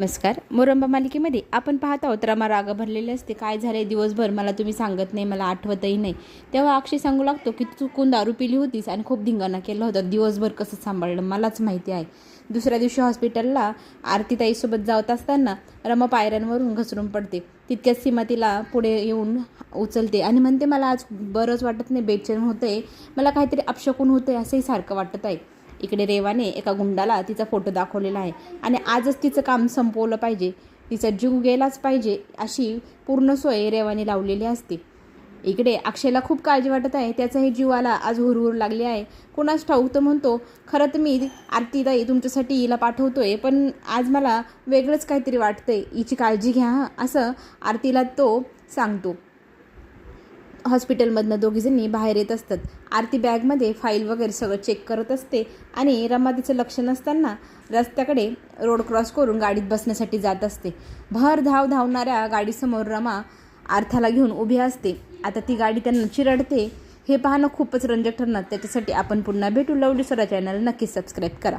नमस्कार. मोरंबा मालिकेमध्ये आपण पाहत आहोत रमा राग भरलेले असते. काय झाले दिवसभर? मला तुम्ही सांगत नाही मला आठवतही नाही. तेव्हा अक्षय सांगू लागतो की तू चुकून दारू पिली होतीस आणि खूप धिंगाणा केला होता. दिवसभर कसं सांभाळलं? मलाच माहिती आहे. दुसऱ्या दिवशी हॉस्पिटलला आरतीताईसोबत जात असताना रमा पायऱ्यांवरून घसरून पडते. तितक्याच सीमा तिला पुढे येऊन उचलते आणि म्हणते मला आज बरंच वाटत नाही बेचैन होतंय. मला काहीतरी अपशकून होतंय असंही सारखं वाटत आहे. इकडे रेवाने एका गुंडाला तिचा फोटो दाखवलेला आहे. आणि आजच तिचं काम संपवलं पाहिजे. तिचा जीव गेलाच पाहिजे अशी पूर्ण सोय रेवाने लावलेली असते. इकडे अक्षयला खूप काळजी वाटत आहे. त्याचाही जीवाला आज हुरहुर लागली आहे. कुणास ठाऊक तर म्हणतो खरं तर मी आरतीदाई तुमच्यासाठी हिला पाठवतोय पण आज मला वेगळंच काहीतरी वाटतंय. हिची काळजी घ्या असं आरतीला तो सांगतो. हॉस्पिटलमधनं दोघीजणी बाहेर येत असतात. आरती बॅगमध्ये फाईल वगैरे सगळं चेक करत असते आणि रमा तिचं लक्ष नसताना रस्त्याकडे रोड क्रॉस करून गाडीत बसण्यासाठी जात असते. भर धाव धावणाऱ्या गाडीसमोर रमा अर्थाला घेऊन उभी असते. आता ती गाडी त्यांना चिरडते. हे पाहणं खूपच रंजक ठरणार. त्याच्यासाठी आपण पुन्हा भेटू. लवली सरा चॅनल. नक्कीच सबस्क्राईब करा.